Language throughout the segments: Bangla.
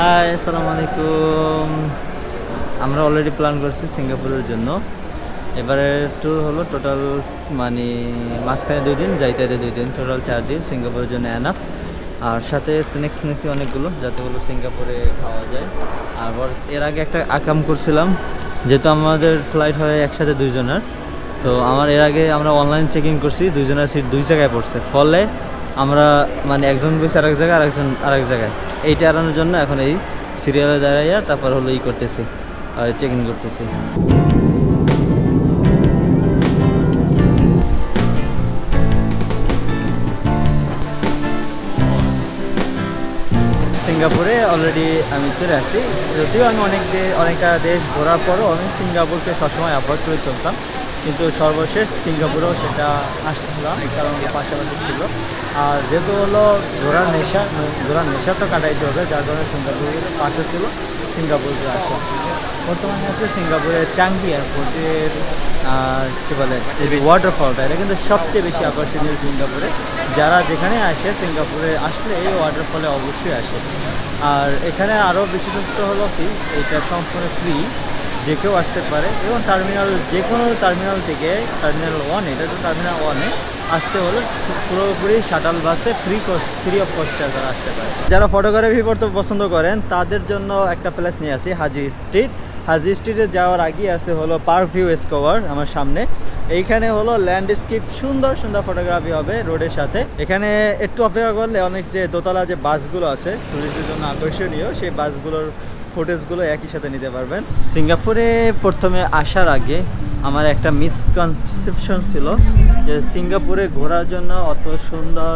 হাই আসসালামু আলাইকুম আমরা অলরেডি প্ল্যান করছি সিঙ্গাপুরের জন্য। এবারে ট্যুর হলো টোটাল মানে মাঝখানে দুই দিন, যাইতে যাইতে দুই দিন। টোটাল চার দিন, সিঙ্গাপুরের জন্য অ্যানাফ আর সাথে স্ন্যাক্স নিয়েছি অনেকগুলো, যাতে হলো সিঙ্গাপুরে খাওয়া যায়। আর এর আগে একটা আকাম করছিলাম, যেহেতু আমাদের ফ্লাইট হয় একসাথে দুইজনের। তো আমার এর আগে আমরা অনলাইন চেকিং করছি, দুইজনের সিট দুই জায়গায় পড়ছে। ফলে আমরা মানে একজন বেশি আরেক জায়গায়, আরেকজন আরেক জায়গায়। এইটা এড়ানোর জন্য এখন এই সিরিয়ালে দাঁড়াইয়া তারপর হলো ই করতেছি চেক ইন করতেছি। সিঙ্গাপুরে অলরেডি আমি চলে আসি যদিও আমি অনেক অনেকটা দেশ ঘোরার পরও আমি সিঙ্গাপুরকে সবসময় অ্যাভয়েড করে চলতাম। কিন্তু সর্বশেষ সিঙ্গাপুরেও সেটা আসছিলাম কারণ পাশাপাশি ছিল। আর যেহেতু হলো ঘোরার নেশা ঘোরার নেশা তো কাটাইতে হবে, যার কারণে সিঙ্গাপুর পাশে ছিল, সিঙ্গাপুরে আসা। বর্তমানে আছে সিঙ্গাপুরের চাঙ্গি এয়ারপোর্টের কী বলে ওয়াটারফলটা এটা কিন্তু সবচেয়ে বেশি আকর্ষণীয় সিঙ্গাপুরে। যারা যেখানে আসে, সিঙ্গাপুরে আসলে এই ওয়াটারফলে অবশ্যই আসে। আর এখানে আরও বিশেষত্ব হলো কি, এটা সম্পূর্ণ ফ্রি যে কেউ আসতে পারে এবং টার্মিনাল যে কোনো টার্মিনাল থেকে টার্মিনাল ওয়ান এটা তো টার্মিনাল ওয়ানে আসতে হলে পুরোপুরি শাটাল বাসে ফ্রি কস্ট ফ্রি অফ কস্টে তারা আসতে পারে। যারা ফটোগ্রাফি করতে পছন্দ করেন, তাদের জন্য একটা প্লেস নিয়ে আসি, হাজি স্ট্রিট হাজি স্ট্রিটে যাওয়ার আগে আছে হলো পার্ক ভিউ স্কোভার আমার সামনে। এইখানে হলো ল্যান্ডস্কেপ সুন্দর সুন্দর ফটোগ্রাফি হবে রোডের সাথে। এখানে একটু অপেক্ষা করলে অনেক যে দোতলা যে বাসগুলো আছে টুরিস্টের জন্য আকর্ষণীয়, সেই বাসগুলোর ফুটেজগুলো একই সাথে নিতে পারবেন। সিঙ্গাপুরে প্রথমে আসার আগে আমার একটা মিসকনসেপশন ছিল যে সিঙ্গাপুরে ঘোরার জন্য অত সুন্দর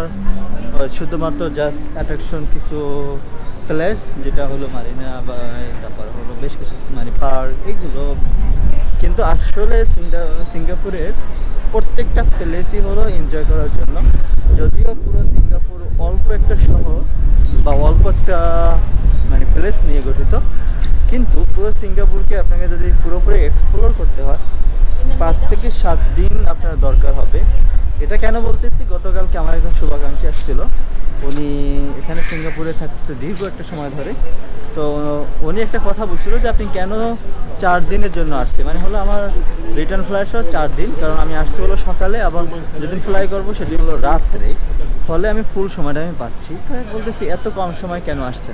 শুধুমাত্র জাস্ট অ্যাট্রাকশন কিছু প্লেস যেটা হলো মারিনা বা তারপর হলো বেশ কিছু মানে পার্ক এগুলো কিন্তু আসলে সিঙ্গা- সিঙ্গাপুরের প্রত্যেকটা প্লেসই হলো এনজয় করার জন্য। যদিও পুরো সিঙ্গাপুর অল্প একটা শহর বা অল্প একটা মানে প্লেস নিয়ে গঠিত, কিন্তু পুরো সিঙ্গাপুরকে আপনাকে যদি পুরোপুরি এক্সপ্লোর করতে হয়, পাঁচ থেকে সাত দিন আপনার দরকার হবে। এটা কেন বলতেছি? গতকালকে আমার একজন শুভাকাঙ্ক্ষী আসছিল। উনি এখানে সিঙ্গাপুরে থাকছে দীর্ঘ একটা সময় ধরে। তো উনি একটা কথা বলছিল যে, আপনি কেন চার দিনের জন্য আসছে মানে হলো আমার রিটার্ন ফ্লাইট সহ চার দিন, কারণ আমি আসছি হলো সকালে আবার যেদিন ফ্লাই করব সেদিন হলো রাত্রে। ফলে আমি ফুল সময়টা আমি পাচ্ছি। তো বলতেছি, এত কম সময় কেন আসছে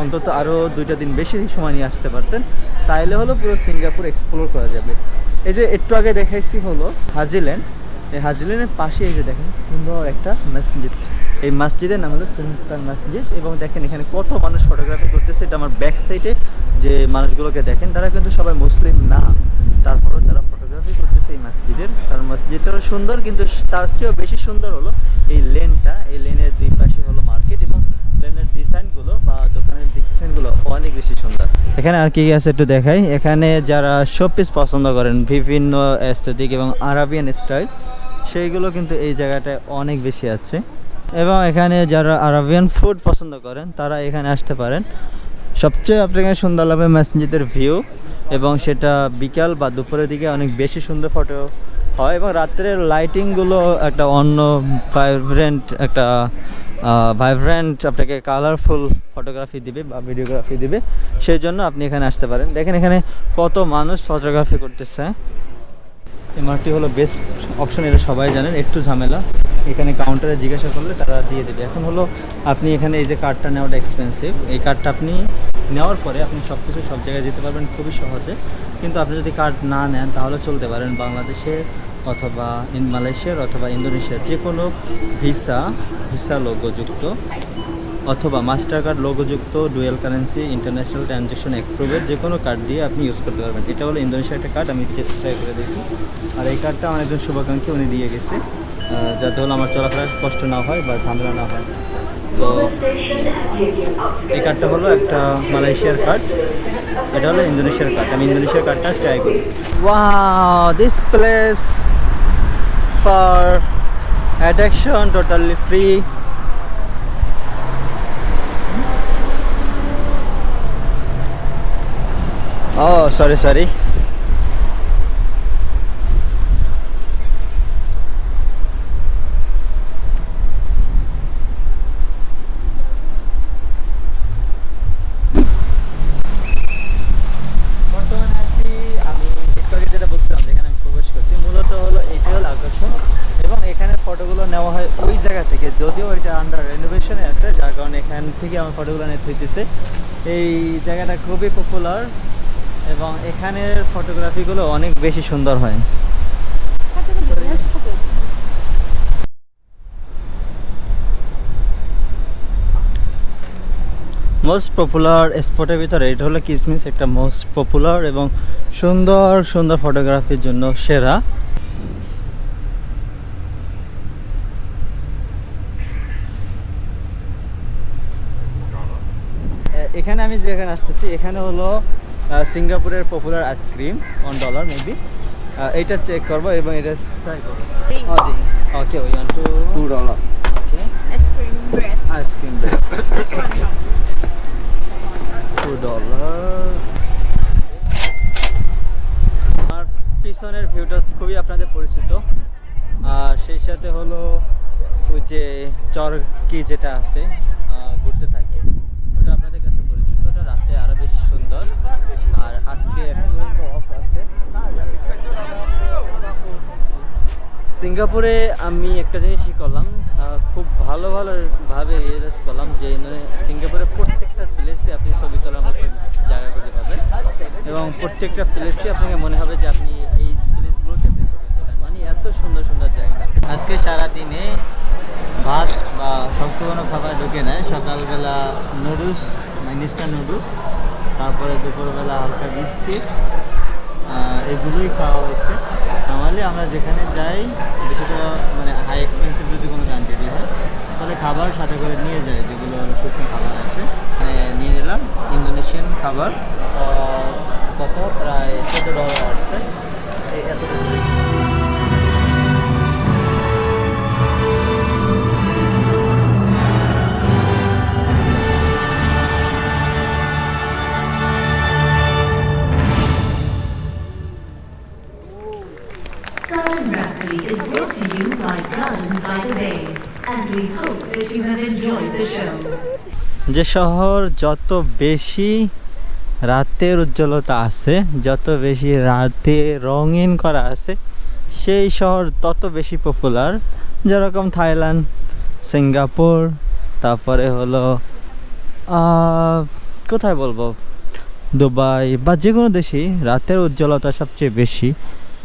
অন্তত আরও দুইটা দিন বেশি সময় নিয়ে আসতে পারতেন। তাইলে হলো পুরো সিঙ্গাপুর এক্সপ্লোর করা যাবে। এই যে একটু আগে দেখাইছি হলো হাজিল্যান্ড এই হাজিল্যান্ডের পাশে এই যে দেখেন, সুন্দর একটা মসজিদ। এই মসজিদের নাম হলো সুলতান মসজিদ এবং দেখেন এখানে কত মানুষ ফটোগ্রাফি করতেছে। এটা আমার ব্যাক সাইডে যে মানুষগুলোকে দেখেন, তারা কিন্তু সবাই মুসলিম না। তারপরেও তারা ফটোগ্রাফি করতেছে এই মসজিদের। কারণ মসজিদটাও সুন্দর, কিন্তু তার চেয়েও বেশি সুন্দর হলো এই লেনটা। এই লেনের দুই পাশে হলো মার্কেট এবং লেনের ডিজাইনগুলো বা দোকানের ডিজাইনগুলো অনেক বেশি সুন্দর। এখানে আর কি আছে একটু দেখাই। এখানে যারা শোপিস পছন্দ করেন, বিভিন্ন অ্যাস্থেটিক এবং আরাবিয়ান স্টাইল সেইগুলো কিন্তু এই জায়গাটায় অনেক বেশি আছে। এবং এখানে যারা আরাবিয়ান ফুড পছন্দ করেন, তারা এখানে আসতে পারেন। সবচেয়ে আপনাকে সুন্দর লাগবে মসজিদের ভিউ এবং সেটা বিকাল বা দুপুরের দিকে অনেক বেশি সুন্দর ফটো হয় এবং রাত্রের লাইটিংগুলো একটা অন্য ভাইব্রেন্ট একটা ভাইব্রেন্ট আপনাকে কালারফুল ফটোগ্রাফি দিবে বা ভিডিওগ্রাফি দিবে। সেই জন্য আপনি এখানে আসতে পারেন। দেখেন এখানে কত মানুষ ফটোগ্রাফি করতেছে। এমআরটি হলো বেস্ট অপশন এটা সবাই জানেন, একটু ঝামেলা। এখানে কাউন্টারে জিজ্ঞাসা করলে তারা দিয়ে দেবে। এখন হলো আপনি এখানে এই যে কার্ডটা নেওয়াটা এক্সপেন্সিভ এই কার্ডটা আপনি নেওয়ার পরে আপনি সব কিছু সব জায়গায় যেতে পারবেন খুবই সহজে। কিন্তু আপনি যদি কার্ড না নেন, তাহলে চলতে পারেন। বাংলাদেশে অথবা ইন মালয়েশিয়ার অথবা ইন্দোনেশিয়ার যে কোনো ভিসা ভিসা লোগোযুক্ত অথবা মাস্টার কার্ড লোগোযুক্ত, ডুয়েল কারেন্সি, ইন্টারন্যাশনাল ট্রানজ্যাকশন অ্যাপ্রুভের যে কোনো কার্ড দিয়ে আপনি ইউজ করতে পারবেন। এটা হলো ইন্দোনেশিয়ার একটা কার্ড, আমি ট্রাই করে দেখি। আর এই কার্ডটা আমার একজন শুভাকাঙ্ক্ষী উনি দিয়ে গেছে যাতে হলো আমার চলাফেরার কষ্ট না হয় বা ঝামেলা না হয়। তো এই কার্ডটা হলো একটা মালয়েশিয়ার কার্ড। এটা হলো ইন্দোনেশিয়ার কার্ড আমি ইন্দোনেশিয়ার কার্ডটা ট্রাই করি। Wow this place for attraction totally free Oh, sorry, sorry. ফটোগুলো নেওয়া হয় ওই জায়গা থেকে যদিও এটা আন্ডার রেনোভেশনে আছে যার কারণে এখান থেকে আমার ফটোগুলো নিতে হইতেছে। এই জায়গাটা খুবই পপুলার এবং এখানের ফটোগ্রাফিগুলো অনেক বেশি সুন্দর হয়। মোস্ট পপুলার স্পটের ভিতরে এটা হলো কিসমিস, একটা মোস্ট পপুলার এবং সুন্দর সুন্দর ফটোগ্রাফির জন্য সেরা। এখানে আমি যেখানে আসতেছি এখানে হলো সিঙ্গাপুরের popular ice cream one dollar maybe এইটা চেক করব এবং এটা ট্রাই করব। ওকে ওই one two two dollar ice cream This two dollar আমার পিছনের ভিউটা খুবই আপনাদের পরিচিত। আর সেই সাথে হলো ওই যে চরকি যেটা আছে ঘুরতে থাকে ওটা আপনাদের কাছে পরিচিত ওটা রাতে আরও বেশি সুন্দর আর সিঙ্গাপুরে আমি একটা জিনিসই করলাম খুব ভালো ভালো ভাবে রিয়েলাইজ করলাম যে মানে সিঙ্গাপুরে প্রত্যেকটা প্লেসে আপনি ছবি তোলার মতো জায়গা খুঁজে পাবেন। এবং প্রত্যেকটা প্লেসে আপনাকে মনে হবে যে আপনি এই প্লেসগুলোতে আপনি ছবি তোলেন। মানে এত সুন্দর সুন্দর জায়গা। আজকে সারাদিনে ভাত বা শক্ত কোনো খাবার ঢুকে নেয় সকালবেলা নুডলস মানে ইনস্ট্যান্ট নুডলস তারপরে দুপুরবেলা হালকা বিস্কিট এগুলোই খাওয়া হয়েছে। নর্মালি আমরা যেখানে যাই, বেশি তো মানে হাই এক্সপেন্সিভ যদি কোনো কান্ট্রি হয়, তাহলে খাবার সাথে করে নিয়ে যায় যেগুলো শুকনো খাবার আছে। মানে নিয়ে নিলাম, ইন্দোনেশিয়ান খাবার কত? প্রায় চোদ্দ ডলার আসছে এই যে শহর যত বেশি রাতের উজ্জ্বলতা আছে, যত বেশি রাতে রঙিন করা আছে, সেই শহর তত বেশি পপুলার যেরকম থাইল্যান্ড, সিঙ্গাপুর, তারপরে হলো কোথায় বলব? দুবাই বা যে কোনো দেশেই রাতের উজ্জ্বলতা সবচেয়ে বেশি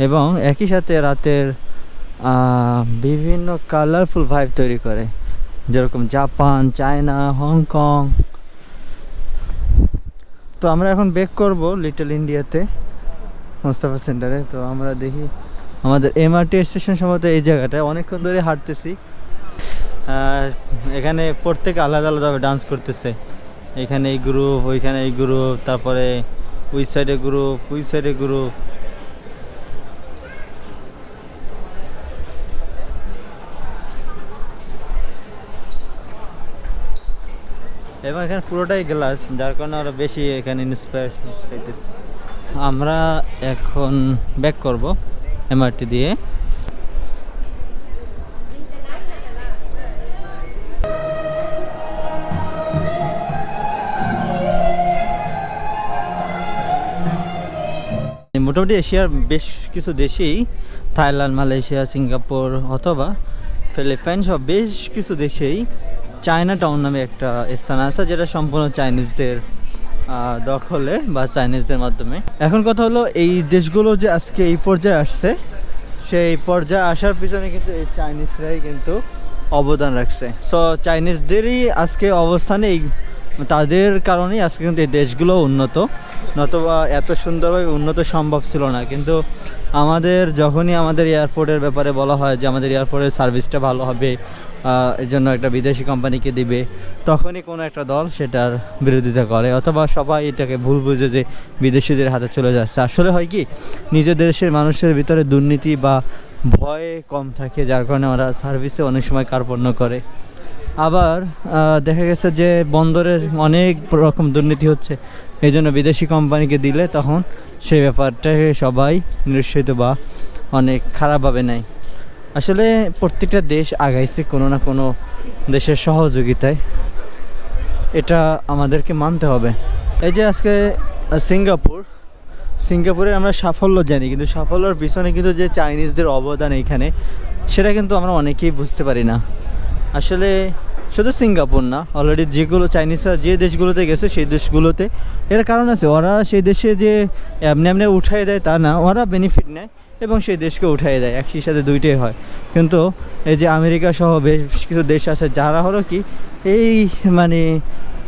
এবং একই সাথে রাতের বিভিন্ন কালারফুল ভাইব তৈরি করে। যেরকম জাপান, চায়না, হংকং। তো আমরা এখন বেক করব লিটল ইন্ডিয়াতে মোস্তাফা সেন্টারে। তো আমরা দেখি আমাদের এমআরটি স্টেশন সম্ভবত এই জায়গাটায়। অনেকক্ষণ ধরে হাঁটতেছি। এখানে প্রত্যেকে আলাদা আলাদাভাবে ডান্স করতেছে। এখানে এই গ্রুপ ওইখানে এই গ্রুপ তারপরে ওই সাইডে গ্রুপ ওই সাইডে গ্রুপ এবং এখানে পুরোটাই গ্লাস যার কারণে আরও বেশি এখানে ইন্সপায়ার আমরা এখন ব্যাক করব এমআরটি দিয়ে। মোটামুটি এশিয়ার বেশ কিছু দেশেই, থাইল্যান্ড, মালয়েশিয়া, সিঙ্গাপুর অথবা ফিলিপাইন সব বেশ কিছু দেশেই চায়না টাউন নামে একটা স্থান আছে, যেটা সম্পূর্ণ চাইনিজদের দখলে বা চাইনিজদের মাধ্যমে। এখন কথা হলো, এই দেশগুলো যে আজকে এই পর্যায়ে আসছে, সেই পর্যায়ে আসার পিছনে কিন্তু এই চাইনিজরাই কিন্তু অবদান রাখছে। সো চাইনিজদেরই আজকে অবস্থানে এই, তাদের কারণেই আজকে কিন্তু এই দেশগুলো উন্নত। নতবা এত সুন্দরভাবে উন্নত সম্ভব ছিল না, কিন্তু আমাদের, যখনই আমাদের এয়ারপোর্টের ব্যাপারে বলা হয় যে আমাদের এয়ারপোর্টের সার্ভিসটা ভালো হবে এর জন্য একটা বিদেশি কোম্পানিকে দিবে। তখনই কোনো একটা দল সেটার বিরোধিতা করে, অথবা সবাই এটাকে ভুল বুঝে যে বিদেশিদের হাতে চলে যাচ্ছে। আসলে হয় কি, নিজের দেশের মানুষের ভিতরে দুর্নীতি বা ভয় কম থাকে, যার কারণে ওরা সার্ভিসে অনেক সময় কার্পণ্য করে। আবার দেখা গেছে যে বন্দরে অনেক রকম দুর্নীতি হচ্ছে। এই জন্য বিদেশি কোম্পানিকে দিলে তখন সেই ব্যাপারটাকে সবাই নিরুৎসাহিত বা অনেক খারাপভাবে নেয়। আসলে প্রত্যেকটা দেশ আগাইছে কোনো না কোনো দেশের সহযোগিতায়। এটা আমাদেরকে মানতে হবে। এই যে আজকে সিঙ্গাপুর। সিঙ্গাপুরের আমরা সাফল্য জানি, কিন্তু সাফল্যর পিছনে কিন্তু যে চাইনিজদের অবদান এইখানে, সেটা কিন্তু আমরা অনেকেই বুঝতে পারি না। আসলে শুধু সিঙ্গাপুর না অলরেডি যেগুলো চাইনিজরা যে দেশগুলোতে গেছে, সেই দেশগুলোতে এর কারণ আছে, ওরা সেই দেশে যে এমনি এমনি উঠাই দেয় তা না, ওরা বেনিফিট নেয়। এবং সেই দেশকে উঠাই দেয় একই সাথে দুইটাই হয়। কিন্তু এই যে আমেরিকা সহ বেশ কিছু দেশ আছে, যারা হলো কি, এই মানে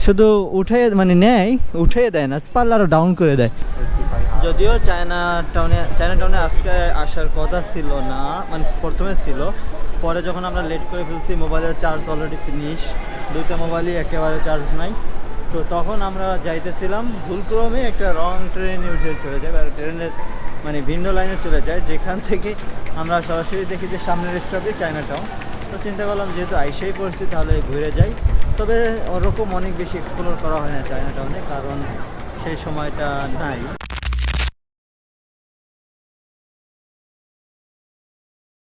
শুধু উঠাই মানে নেয় উঠাই দেয় না পারলে আরও ডাউন করে দেয়। যদিও চায়না টাউনে চায়না টাউনে আজকে আসার কথা ছিল না মানে প্রথমে ছিল। পরে যখন আমরা লেট করে ফেলছি মোবাইলের চার্জ অলরেডি ফিনিশ দুইটা মোবাইলই একেবারে চার্জ নাই। তো তখন আমরা যাইতেছিলাম, ভুলক্রমে একটা রং ট্রেনে উঠে চলে যায় ট্রেনের মানে ভিন্ন লাইনে চলে যায়। যেখান থেকে আমরা সরাসরি দেখি যে সামনের স্টপে চায়না টাউন তো চিন্তা করলাম যেহেতু আইসেই পড়ছি তাহলে ঘুরে যাই। তবে ওরকম অনেক বেশি এক্সপ্লোর করা হয় না চায়না টাউনে কারণ সেই সময়টা নাই।